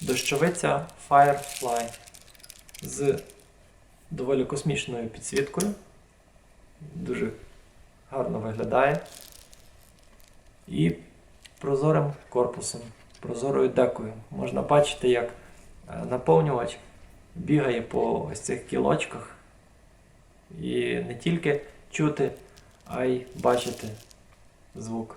Дощовиця Firefly з доволі космічною підсвіткою. Дуже гарно виглядає. І прозорим корпусом, прозорою декою. Можна бачити, як е, наповнювач бігає по ось цих кілочках. І не тільки чути, а й бачити звук.